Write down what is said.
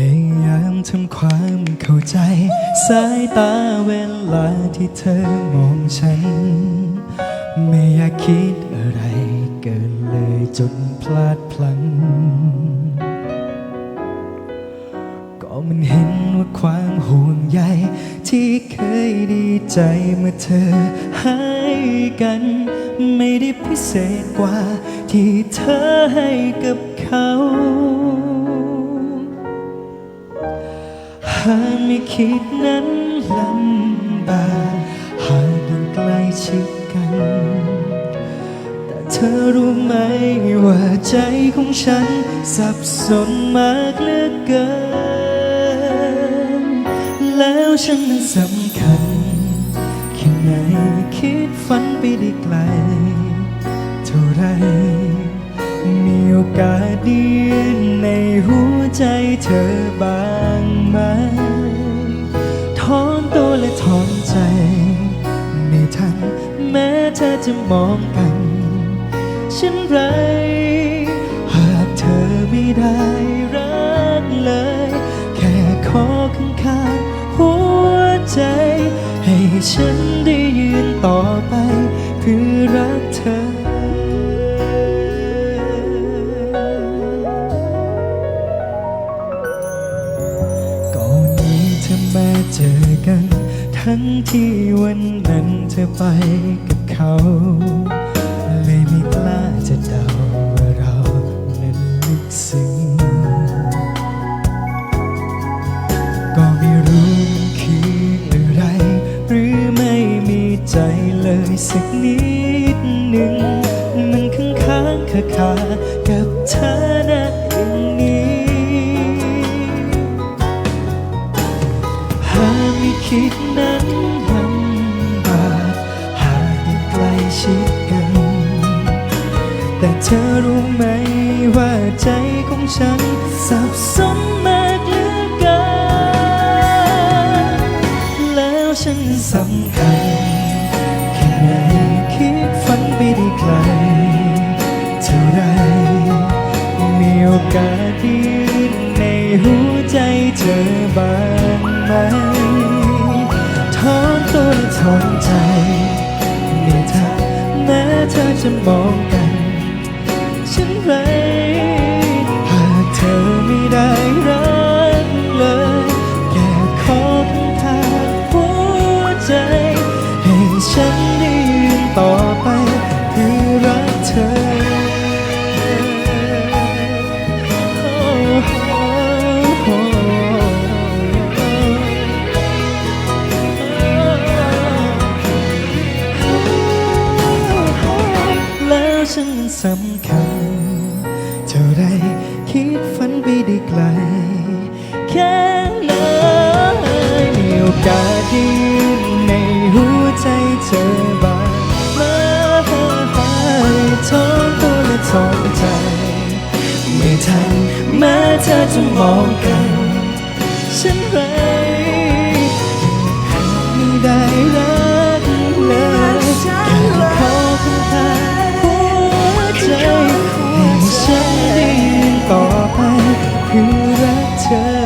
พยายามทำความเข้าใจ สายตาเวลาที่เธอมองฉัน ไม่อยากคิดอะไรเกินเลยจนพลาดพลั้งก็มันเห็นว่าความห่วงใยที่เคยดีใจเมื่อเธอให้กัน ไม่ได้พิเศษกว่าที่เธอให้กับเขา หาไม่คิดนั้นลำบากหากยังใกล้ชิดกัน แต่เธอรู้ไหมว่าใจของฉัน สับสนมากเหลือเกิน แล้วฉันนั้นสำคัญแค่ไหนคิดฝันไปได้ไกล เท่าไรมีโอกาสด้ยืนในหัวใจเธอบ้าง จะมองกันเช่นไรหากเธอไม่ได้รักเลย แค่ขอข้างๆหัวใจ ให้ฉันได้ยืนต่อไป เพื่อรักเธอก่อนนี้เธอมาเจอกัน ทั้งที่วันนั้นเธอไปกับ เขา เลยไม่กล้าจะเดาว่าเรานั้นลึกซึ้งก็ไม่รู้คืออะไร หรือไม่มีใจเลยสักนิดหนึ่ง มันค้างค้างคาคากับเธอนะอย่างนี้ หากไม่คิดนั้น ชิดกัน แต่เธอรู้ไหมว่าใจของฉันสับสนมากเหลือเกินแล้วฉันสำคัญแค่ไหนคิดฝันไปได้ไกลเท่าไรมีโอกาสได้ยืนในหัวใจเธอบ้างไหมถอนตัวและถอนใจ จะมอง สำคัญ เท่าไรคิดฝันไปได้ไกล แค่ไหนมีโอกาสได้ยืนในหัวใจเธอบ้างมาทอนตัวและทอนใจ ไม่ทันแม้เธอจะมองกัน ฉันไร tell